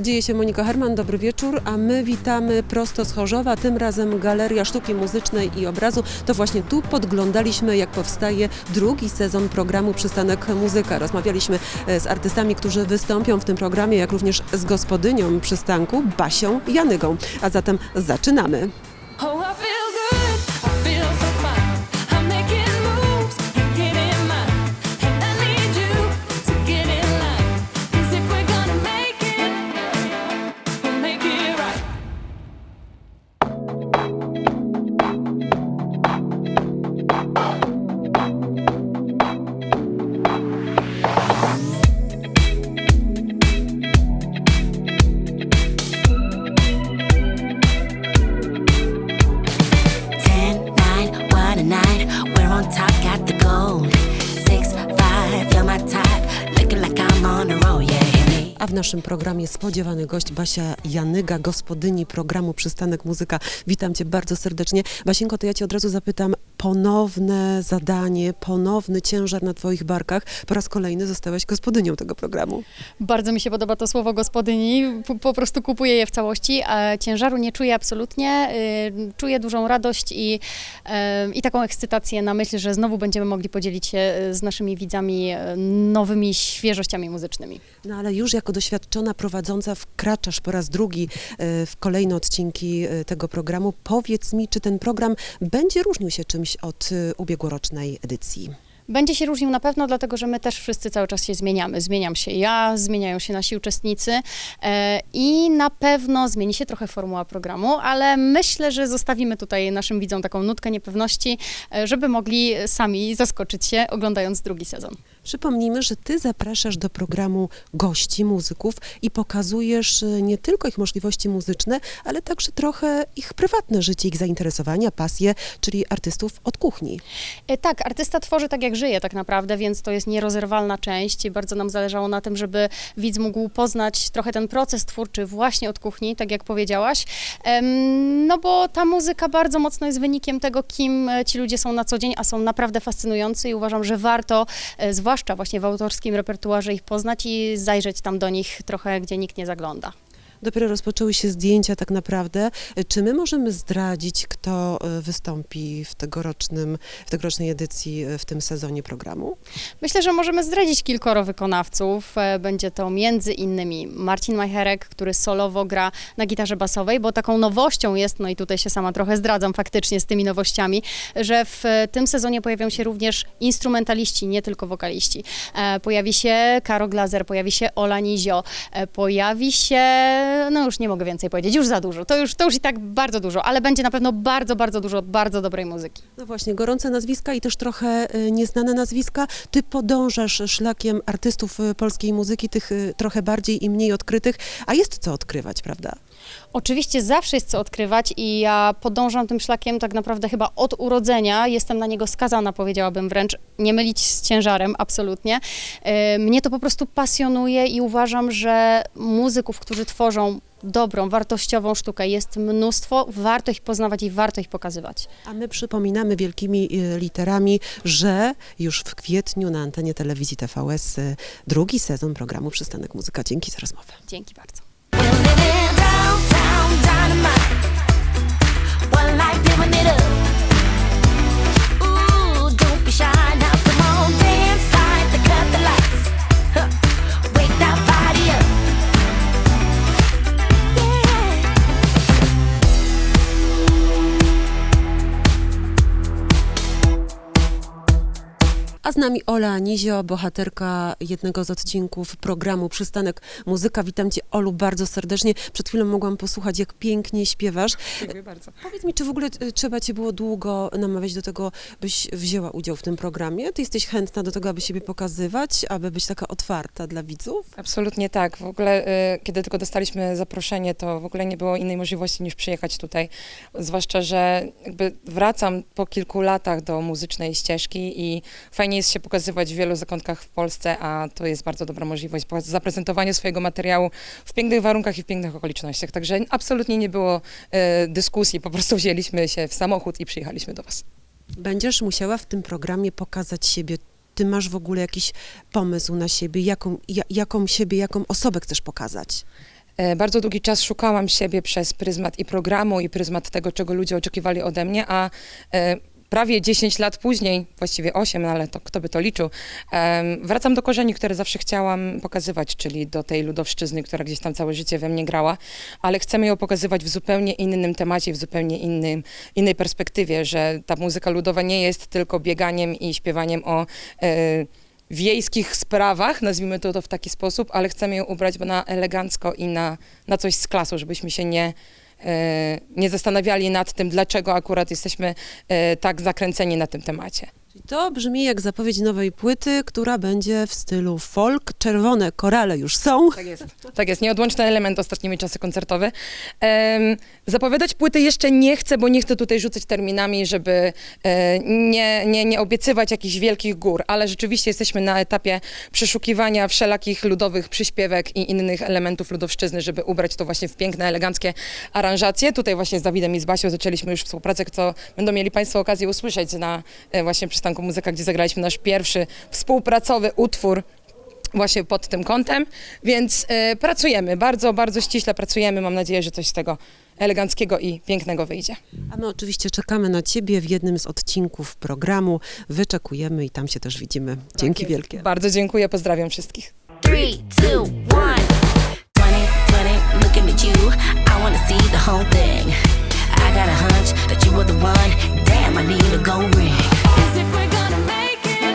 Dzieje się Monika Herman, dobry wieczór, a my witamy prosto z Chorzowa, tym razem Galeria Sztuki Muzycznej i Obrazu. To właśnie tu podglądaliśmy, jak powstaje drugi sezon programu Przystanek Muzyka. Rozmawialiśmy e, z artystami, którzy wystąpią w tym programie, jak również z gospodynią przystanku, Basią Janygą. A zatem zaczynamy. A w naszym programie spodziewany gość Basia Janyga, gospodyni programu Przystanek Muzyka. Witam Cię bardzo serdecznie. Basienko, to ja Cię od razu zapytam, ponowne zadanie, ponowny ciężar na Twoich barkach. Po raz kolejny zostałaś gospodynią tego programu. Bardzo mi się podoba to słowo gospodyni, po, po prostu kupuję je w całości, a ciężaru nie czuję absolutnie. y, Czuję dużą radość i, y, i taką ekscytację na myśl, że znowu będziemy mogli podzielić się y, z naszymi widzami nowymi świeżościami muzycznymi. No ale już jako doświadczona prowadząca wkraczasz po raz drugi w kolejne odcinki tego programu. Powiedz mi, czy ten program będzie różnił się czymś od e, ubiegłorocznej edycji? Będzie się różnił na pewno, dlatego że my też wszyscy cały czas się zmieniamy. Zmieniam się ja, zmieniają się nasi uczestnicy e, i na pewno zmieni się trochę formuła programu, ale myślę, że zostawimy tutaj naszym widzom taką nutkę niepewności, e, żeby mogli sami zaskoczyć się oglądając drugi sezon. Przypomnijmy, że ty zapraszasz do programu gości, muzyków i pokazujesz e, nie tylko ich możliwości muzyczne, ale także trochę ich prywatne życie, ich zainteresowania, pasje, czyli artystów od kuchni. E, Tak, artysta tworzy tak, jak żyje tak naprawdę, więc to jest nierozerwalna część. Bardzo nam zależało na tym, żeby widz mógł poznać trochę ten proces twórczy właśnie od kuchni, tak jak powiedziałaś. No bo ta muzyka bardzo mocno jest wynikiem tego, kim e, ci ludzie są na co dzień, a są naprawdę fascynujący i uważam, że warto, e, zwłaszcza właśnie w autorskim repertuarze ich poznać i zajrzeć tam do nich trochę, gdzie nikt nie zagląda. Dopiero rozpoczęły się zdjęcia tak naprawdę. Czy my możemy zdradzić, kto e, wystąpi w, tegorocznym, w tegorocznej edycji, e, w tym sezonie programu? Myślę, że możemy zdradzić kilkoro wykonawców. E, Będzie to między innymi Marcin Majcherek, który solowo gra na gitarze basowej, bo taką nowością jest, no i tutaj się sama trochę zdradzam faktycznie z tymi nowościami, że w tym sezonie pojawią się również instrumentaliści, nie tylko wokaliści. Pojawi się Karo Glazer, pojawi się Ola Nizio, pojawi się, no już nie mogę więcej powiedzieć, już za dużo, to już, to już i tak bardzo dużo, ale będzie na pewno bardzo, bardzo dużo bardzo dobrej muzyki. No właśnie, gorące nazwiska i też trochę e, nieznane nazwiska. Ty podążasz szlakiem artystów e, polskiej muzyki, tych e, trochę bardziej i mniej odkrytych, a jest co odkrywać, prawda? Oczywiście zawsze jest co odkrywać i ja podążam tym szlakiem tak naprawdę chyba od urodzenia. Jestem na niego skazana, powiedziałabym wręcz. Nie mylić z ciężarem, absolutnie. E, Mnie to po prostu pasjonuje i uważam, że muzyków, którzy tworzą dobrą, wartościową sztukę jest mnóstwo, warto ich poznawać i warto ich pokazywać. A my przypominamy wielkimi e, literami, że już w kwietniu na antenie telewizji TVS e, drugi sezon programu Przystanek Muzyka. Dzięki za rozmowę. Dzięki bardzo. Living downtown dynamite. One life nami Ola Nizio, bohaterka jednego z odcinków programu Przystanek Muzyka. Witam Cię, Olu, bardzo serdecznie. Przed chwilą mogłam posłuchać, jak pięknie śpiewasz. Dziękuję bardzo. Powiedz mi, czy w ogóle e, trzeba Cię było długo namawiać do tego, byś wzięła udział w tym programie? Ty jesteś chętna do tego, aby siebie pokazywać, aby być taka otwarta dla widzów? Absolutnie tak. W ogóle, y, kiedy tylko dostaliśmy zaproszenie, to w ogóle nie było innej możliwości niż przyjechać tutaj. Zwłaszcza, że jakby wracam po kilku latach do muzycznej ścieżki i fajnie jest się pokazywać w wielu zakątkach w Polsce, a to jest bardzo dobra możliwość zaprezentowania swojego materiału w pięknych warunkach i w pięknych okolicznościach. Także absolutnie nie było y, dyskusji, po prostu wzięliśmy się w samochód i przyjechaliśmy do Was. Będziesz musiała w tym programie pokazać siebie. Ty masz w ogóle jakiś pomysł na siebie, jaką, ja, jaką siebie, jaką osobę chcesz pokazać? e, bardzo długi czas szukałam siebie przez pryzmat i programu, i pryzmat tego, czego ludzie oczekiwali ode mnie, a e, prawie 10 lat później, właściwie 8, no ale to kto by to liczył, wracam do korzeni, które zawsze chciałam pokazywać, czyli do tej ludowszczyzny, która gdzieś tam całe życie we mnie grała, ale chcemy ją pokazywać w zupełnie innym temacie, w zupełnie innym, innej perspektywie, że ta muzyka ludowa nie jest tylko bieganiem i śpiewaniem o e, wiejskich sprawach, nazwijmy to, to w taki sposób, ale chcemy ją ubrać na elegancko i na, na coś z klasą, żebyśmy się nie, nie zastanawiali nad tym, dlaczego akurat jesteśmy e, tak zakręceni na tym temacie. To brzmi jak zapowiedź nowej płyty, która będzie w stylu folk. Czerwone korale już są. Tak jest. Tak jest, nieodłączny element ostatnimi czasy koncertowy. Em, zapowiadać płyty jeszcze nie chcę, bo nie chcę tutaj rzucać terminami, żeby e, nie, nie, nie obiecywać jakichś wielkich gór, ale rzeczywiście jesteśmy na etapie przeszukiwania wszelakich ludowych przyśpiewek i innych elementów ludowszczyzny, żeby ubrać to właśnie w piękne, eleganckie aranżacje. Tutaj właśnie z Dawidem i z Basią zaczęliśmy już współpracę, co będą mieli Państwo okazję usłyszeć na e, właśnie przystanku Muzyka, gdzie zagraliśmy nasz pierwszy współpracowy utwór właśnie pod tym kątem, więc e, pracujemy, bardzo, bardzo ściśle pracujemy. Mam nadzieję, że coś z tego eleganckiego i pięknego wyjdzie. A my oczywiście czekamy na ciebie w jednym z odcinków programu. Wyczekujemy i tam się też widzimy. Dzięki Tak wielkie. Bardzo dziękuję, pozdrawiam wszystkich. Three, two, one. 2020, looking at you. I got a hunch that you were the one. Damn, I need a gold ring. 'Cause if we're gonna make it,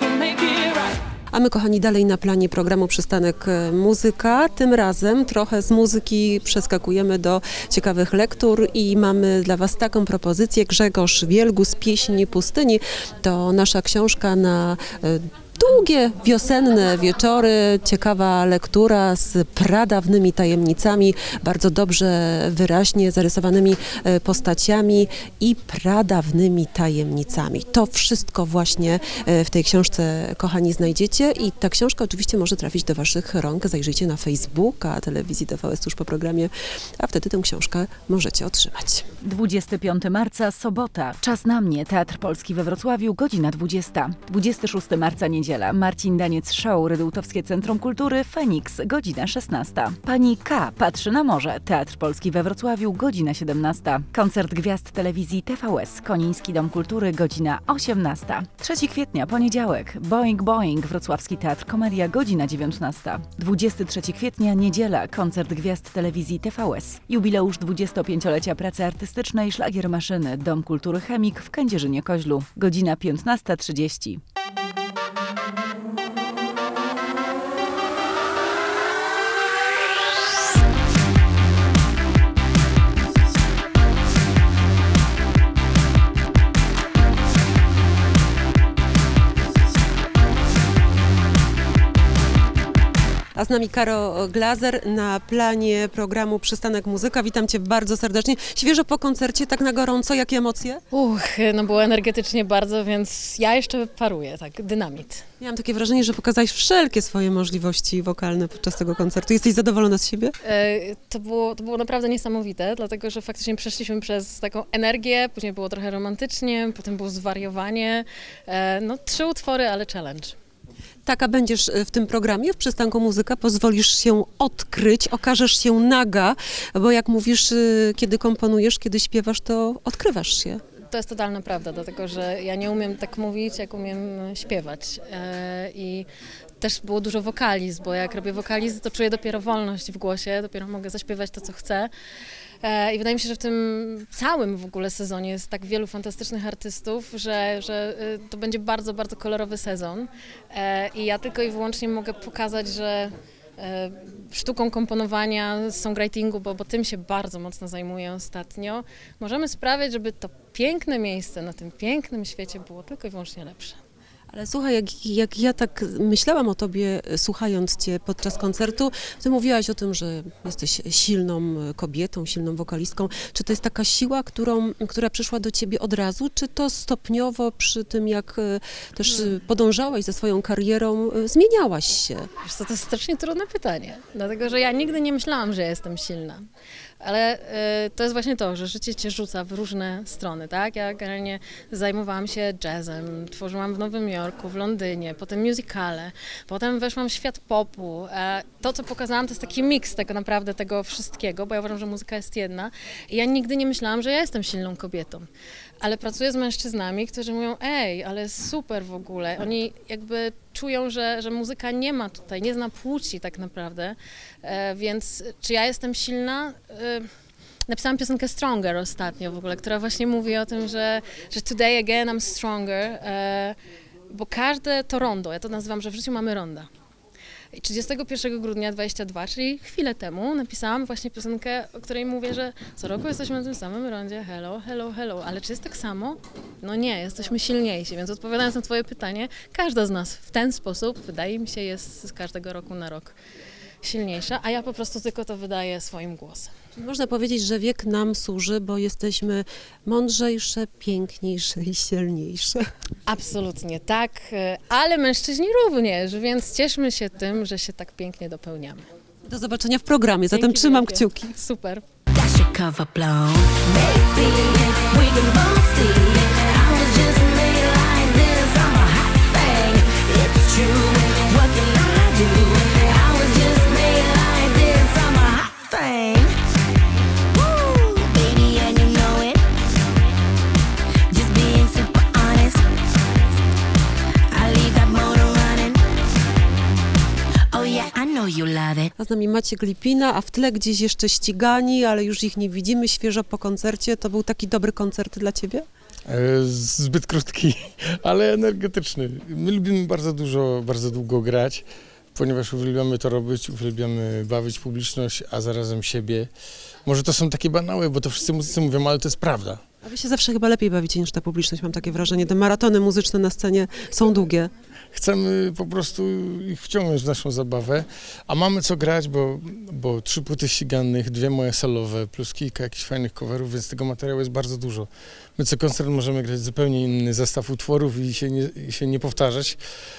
we'll make it right. A my, kochani, dalej na planie programu Przystanek e, Muzyka. Tym razem trochę z muzyki przeskakujemy do ciekawych lektur i mamy dla Was taką propozycję. Grzegorz Wielgus, Pieśń Pustyni. To nasza książka na e, długie, wiosenne wieczory. Ciekawa lektura z pradawnymi tajemnicami, bardzo dobrze, wyraźnie zarysowanymi e, postaciami i pradawnymi tajemnicami. To wszystko właśnie e, w tej książce, kochani, znajdziecie i ta książka oczywiście może trafić do Waszych rąk. Zajrzyjcie na Facebooka, telewizji TVS tuż po programie, a wtedy tę książkę możecie otrzymać. 25 marca, sobota. Czas na mnie. Teatr Polski we Wrocławiu, godzina 20. 26 marca, niedziela. Marcin Daniec Show, Rydułtowskie Centrum Kultury, Feniks, godzina 16. Pani K. patrzy na morze. Teatr Polski we Wrocławiu, godzina 17. Koncert Gwiazd Telewizji TVS, Koniński Dom Kultury, godzina 18. 3 kwietnia, poniedziałek. Boeing Boeing, Wrocławski Teatr Komedia, godzina 19. 23 kwietnia, niedziela. Koncert Gwiazd Telewizji TVS. Jubileusz 25-lecia pracy artystycznej Szlagier Maszyny, Dom Kultury Chemik w Kędzierzynie-Koźlu, godzina 15.30. A z nami Karo Glazer na planie programu Przystanek Muzyka. Witam Cię bardzo serdecznie. Świeżo po koncercie, tak na gorąco, jakie emocje? Uch, no było energetycznie bardzo, więc ja jeszcze paruję, tak, dynamit. Miałam takie wrażenie, że pokazałeś wszelkie swoje możliwości wokalne podczas tego koncertu. Jesteś zadowolona z siebie? E, To było, to było naprawdę niesamowite, dlatego że faktycznie przeszliśmy przez taką energię, później było trochę romantycznie, potem było zwariowanie. E, No trzy utwory, ale challenge. Taka będziesz e, w tym programie, w Przystanku Muzyka, pozwolisz się odkryć, okażesz się naga, bo jak mówisz, y, kiedy komponujesz, kiedy śpiewasz, to odkrywasz się. To jest totalna prawda, dlatego że ja nie umiem tak mówić, jak umiem śpiewać. E, I też było dużo wokalizm, bo jak robię wokalizm, to czuję dopiero wolność w głosie, dopiero mogę zaśpiewać to, co chcę. E, I wydaje mi się, że w tym całym w ogóle sezonie jest tak wielu fantastycznych artystów, że, że y, to będzie bardzo, bardzo kolorowy sezon. E, I ja tylko i wyłącznie mogę pokazać, że e, sztuką komponowania, songwritingu, bo, bo tym się bardzo mocno zajmuję ostatnio, możemy sprawiać, żeby to piękne miejsce na tym pięknym świecie było tylko i wyłącznie lepsze. Ale słuchaj, jak, jak ja tak myślałam o tobie, słuchając cię podczas koncertu, ty mówiłaś o tym, że jesteś silną kobietą, silną wokalistką. Czy to jest taka siła, którą, która przyszła do ciebie od razu, czy to stopniowo przy tym, jak e, też e, podążałaś ze swoją karierą, e, zmieniałaś się? Wiesz co, to jest strasznie trudne pytanie, dlatego że ja nigdy nie myślałam, że jestem silna. Ale e, to jest właśnie to, że życie cię rzuca w różne strony, tak? Ja generalnie zajmowałam się jazzem, tworzyłam w Nowym Jorku, w Londynie, potem musicale, potem weszłam w świat popu. E, to, co pokazałam, to jest taki miks tego naprawdę, tego wszystkiego, bo ja uważam, że muzyka jest jedna. I ja nigdy nie myślałam, że ja jestem silną kobietą. Ale pracuję z mężczyznami, którzy mówią, ej, ale super w ogóle. Oni jakby czują, że, że muzyka nie ma tutaj, nie zna płci tak naprawdę. E, więc czy ja jestem silna? E, napisałam piosenkę Stronger ostatnio w ogóle, która właśnie mówi o tym, że, że today again I'm stronger. E, bo każde to rondo, ja to nazywam, że w życiu mamy ronda. I 31 grudnia 22, czyli chwilę temu, napisałam właśnie piosenkę, o której mówię, że co roku jesteśmy na tym samym rondzie. Hello, hello, hello. Ale czy jest tak samo? No nie, jesteśmy silniejsi. Więc odpowiadając na Twoje pytanie, każda z nas w ten sposób, wydaje mi się, jest z każdego roku na rok silniejsza, a ja po prostu tylko to wydaję swoim głosem. Czyli Można powiedzieć, że wiek nam służy, bo jesteśmy mądrzejsze, piękniejsze i silniejsze. Absolutnie tak, e, ale mężczyźni również, więc cieszmy się tym, że się tak pięknie dopełniamy. Do zobaczenia w programie, zatem Dzięki trzymam wielkie. kciuki. Super. Cover blown. Maybe we can both see I was just made like this. I'm a hot thing. It's true. What can I do? Z nami Maciek Lipina, a w tle gdzieś jeszcze ścigani, ale już ich nie widzimy świeżo po koncercie. To był taki dobry koncert dla ciebie? E, Zbyt krótki, ale energetyczny. My lubimy bardzo dużo, bardzo długo grać, ponieważ uwielbiamy to robić, uwielbiamy bawić publiczność, a zarazem siebie. Może to są takie banały, bo to wszyscy muzycy mówią, ale to jest prawda. A wy się zawsze chyba lepiej bawicie niż ta publiczność, mam takie wrażenie. Te maratony muzyczne na scenie są długie. Chcemy po prostu ich wciągnąć w naszą zabawę, a mamy co grać, bo, bo trzy płyty ściganych, dwie moje solowe, plus kilka jakichś fajnych coverów, więc tego materiału jest bardzo dużo. My co koncert możemy grać zupełnie inny zestaw utworów i się nie, i się nie powtarzać,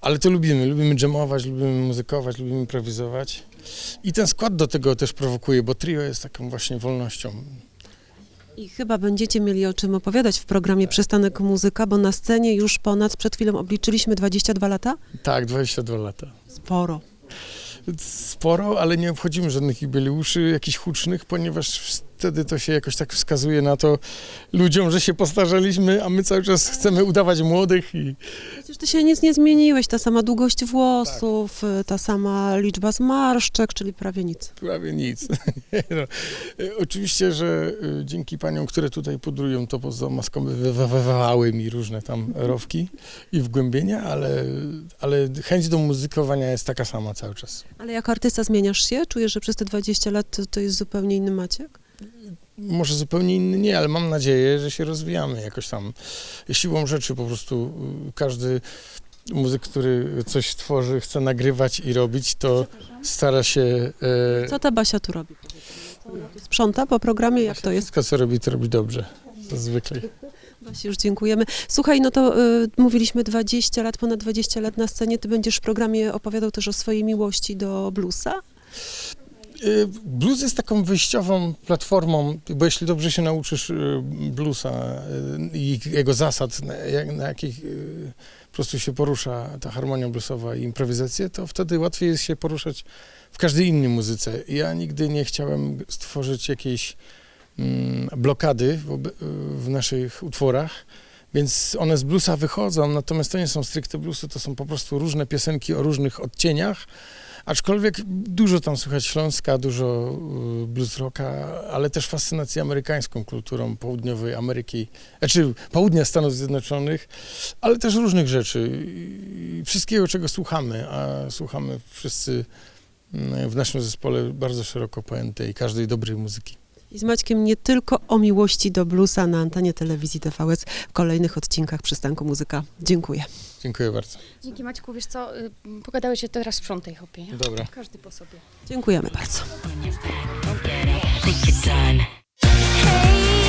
ale to lubimy. Lubimy jamować, lubimy muzykować, lubimy improwizować. I ten skład do tego też prowokuje, bo trio jest taką właśnie wolnością. I chyba będziecie mieli o czym opowiadać w programie Przystanek Muzyka, bo na scenie już ponad, przed chwilą obliczyliśmy 22 lata? Tak, 22 lata. Sporo. sporo, ale nie obchodzimy żadnych jubileuszy jakichś hucznych, ponieważ wtedy to się jakoś tak wskazuje na to ludziom, że się postarzaliśmy, a my cały czas chcemy udawać młodych i Przecież ty się nic nie zmieniłeś, ta sama długość włosów, y, ta sama liczba zmarszczek, czyli prawie nic. prawie nic. No. E, Oczywiście, że e, dzięki paniom, które tutaj pudrują, to pozamaskowywały mi różne tam rowki i wgłębienia, ale, ale chęć do muzykowania jest taka sama cały czas. Ale jako artysta zmieniasz się? Czujesz, że przez te 20 lat to jest zupełnie inny Maciek? Może zupełnie inny nie, ale mam nadzieję, że się rozwijamy jakoś tam. Siłą rzeczy po prostu y, każdy muzyk, który coś tworzy, chce nagrywać i robić, to stara się... e, Co ta Basia tu robi? Sprząta po programie? Jak to jest? Wszystko, co robi, to robi dobrze. Zwykle. Basi, już dziękujemy. Słuchaj, no to y, mówiliśmy 20 lat, ponad 20 lat na scenie. Ty będziesz w programie opowiadał też o swojej miłości do bluesa? Y, Blues jest taką wyjściową platformą, bo jeśli dobrze się nauczysz y, bluesa y, i jego zasad, na, jak, na jakich po prostu się porusza ta harmonia bluesowa i improwizacja, to wtedy łatwiej jest się poruszać w każdej innej muzyce. Ja nigdy nie chciałem stworzyć jakiejś mm, blokady w naszych utworach, więc one z bluesa wychodzą, natomiast to nie są stricte bluesy, to są po prostu różne piosenki o różnych odcieniach, Aczkolwiek dużo tam słychać Śląska, dużo y, blues rocka, ale też fascynacji amerykańską kulturą południowej Ameryki, znaczy południa Stanów Zjednoczonych, ale też różnych rzeczy. Wszystkiego, czego słuchamy, a słuchamy wszyscy mm, w naszym zespole bardzo szeroko pojętej każdej dobrej muzyki. I z Maćkiem nie tylko o miłości do bluesa na antenie telewizji TVS w kolejnych odcinkach Przystanku Muzyka. Dziękuję. Dziękuję bardzo. Dzięki Maćku, wiesz co, y, pogadałeś się teraz sprzątaj chłopie. nie? Dobra. Każdy po sobie. Dziękujemy bardzo. think you're done. Hey,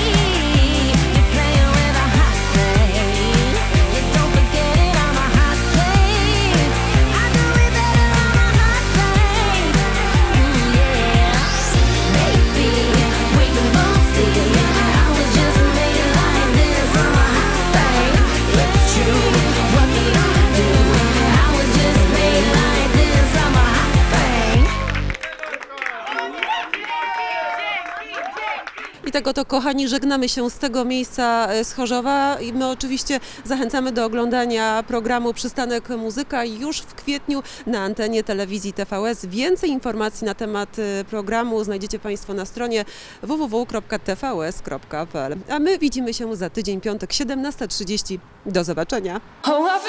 Oto, kochani, żegnamy się z tego miejsca e, z Chorzowa i my oczywiście zachęcamy do oglądania programu Przystanek Muzyka już w kwietniu na antenie telewizji TVS. Więcej informacji na temat e, programu znajdziecie Państwo na stronie www.tvs.pl. A my widzimy się za tydzień, piątek, 17.30. Do zobaczenia. Oh,